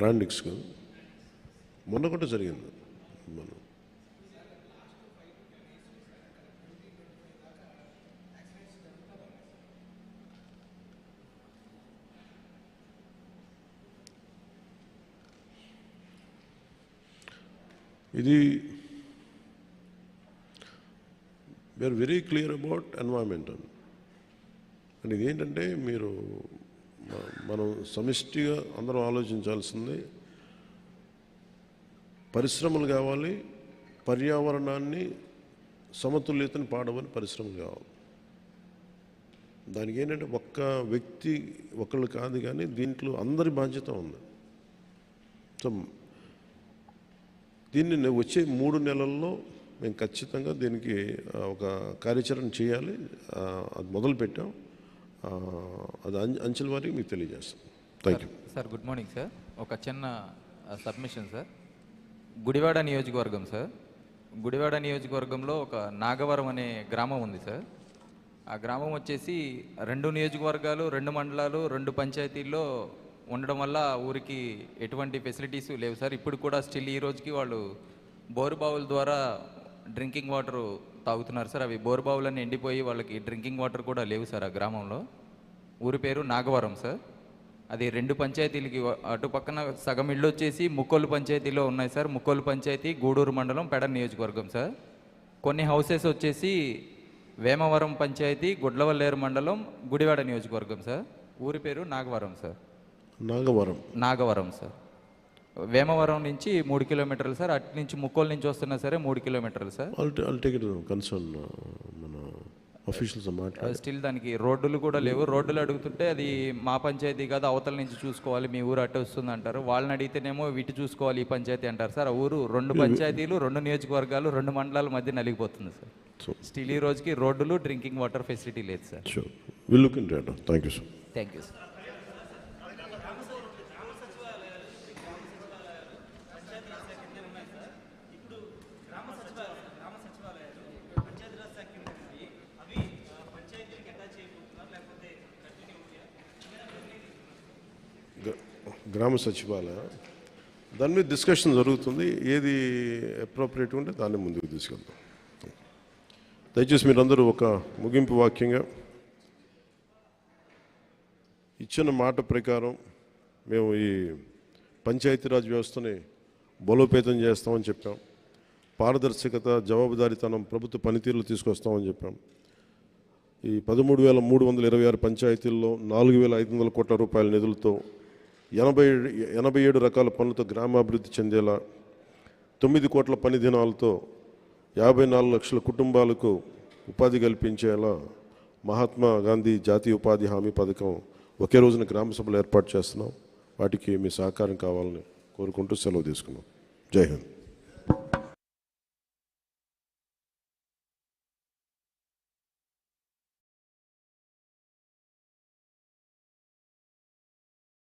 బ్రాండిక్స్కు మొన్న కూడా జరిగింది. మనం ఇది we are very clear about environmental and ఇదేంటంటే మీరు మనం సమిష్టిగా అందరం ఆలోచించాల్సింది పరిశ్రమలు కావాలి పర్యావరణాన్ని సమతుల్యతను పాడవని పరిశ్రమలు కావాలి. దానికి ఏంటంటే ఒక్క వ్యక్తి ఒకళ్ళు కాదు కానీ దీంట్లో అందరి బాధ్యత ఉంది. సో దీన్ని వచ్చే మూడు నెలల్లో మేము ఖచ్చితంగా దీనికి ఒక కార్యాచరణ చేయాలి. అది మొదలుపెట్టాం. అది అంచె అంచెల వారికి మీకు తెలియజేస్తాం. Thank you sir good morning sir ఒక చిన్న సబ్మిషన్ సార్ గుడివాడ నియోజకవర్గం సార్ గుడివాడ నియోజకవర్గంలో ఒక నాగవరం అనే గ్రామం ఉంది సార్ ఆ గ్రామం వచ్చేసి రెండు నియోజకవర్గాలు రెండు మండలాలు రెండు పంచాయతీల్లో ఉండడం వల్ల ఊరికి ఎటువంటి ఫెసిలిటీస్ లేవు సార్ ఇప్పుడు కూడా స్టిల్ ఈ రోజుకి వాళ్ళు బోరు బావుల ద్వారా డ్రింకింగ్ వాటర్ తాగుతున్నారు సార్. అవి బోరు బావులన్నీ ఎండిపోయి వాళ్ళకి డ్రింకింగ్ వాటర్ కూడా లేవు సార్ ఆ గ్రామంలో. ఊరి పేరు నాగవరం సార్. అది రెండు పంచాయతీలకి అటు పక్కన సగం ఇళ్ళు వచ్చేసి ముక్కోలు పంచాయతీలో ఉన్నాయి సార్. ముక్కోలు పంచాయతీ గూడూరు మండలం పెడ నియోజకవర్గం సార్. కొన్ని హౌసెస్ వచ్చేసి వేమవరం పంచాయతీ గుడ్లవల్లేరు మండలం గుడివాడ నియోజకవర్గం సార్. ఊరి పేరు నాగవరం సార్. నాగవరం. నాగవరం సార్. వేమవరం నుంచి మూడు కిలోమీటర్లు సార్. అటు నుంచి ముక్కోలు నుంచి వస్తున్నా సరే మూడు కిలోమీటర్లు సార్. కన్సర్న్ మన అఫీషియల్స్ మాట్లాడి. స్టిల్ దానికి రోడ్డులు కూడా లేవు. రోడ్డులు అడుగుతుంటే అది మా పంచాయతీ కాదు అవతల నుంచి చూసుకోవాలి మీ ఊరు అటు వస్తుంది అంటారు. వాళ్ళని అడిగితేనేమో వీటి చూసుకోవాలి ఈ పంచాయతీ అంటారు సార్. ఆ ఊరు రెండు పంచాయతీలు రెండు నియోజకవర్గాలు రెండు మండలాల మధ్య నలిగిపోతుంది సార్. స్టిల్ ఈ రోజుకి రోడ్డులు డ్రింకింగ్ వాటర్ ఫెసిలిటీ లేదు sir. Thank you sir thank you sir గ్రామ సచివాలయ. దాని మీద డిస్కషన్ జరుగుతుంది. ఏది అప్రోప్రియేట్ ఉంటే దాన్ని ముందుకు తీసుకెళ్తాం. దయచేసి మీరందరూ ఒక ముగింపు వాక్యంగా ఇచ్చిన మాట ప్రకారం మేము ఈ పంచాయతీరాజ్ వ్యవస్థని బలోపేతం చేస్తామని చెప్పాం. పారదర్శకత జవాబుదారీతనం ప్రభుత్వ పనితీరులు తీసుకొస్తామని చెప్పాం. ఈ పదమూడు వేల మూడు వందల ఇరవై ఆరు పంచాయతీల్లో నాలుగు వేల ఐదు వందల కోట్ల రూపాయల నిధులతో ఎనభై ఎనభై ఏడు రకాల పనులతో గ్రామాభివృద్ధి చెందేలా తొమ్మిది కోట్ల పని దినాలతో యాభై నాలుగు లక్షల కుటుంబాలకు ఉపాధి కల్పించేలా మహాత్మా గాంధీ జాతీయ ఉపాధి హామీ పథకం ఒకే రోజున గ్రామ సభలు ఏర్పాటు చేస్తున్నాం. వాటికి మీ సహకారం కావాలని కోరుకుంటూ సెలవు తీసుకున్నాం. జై హింద్.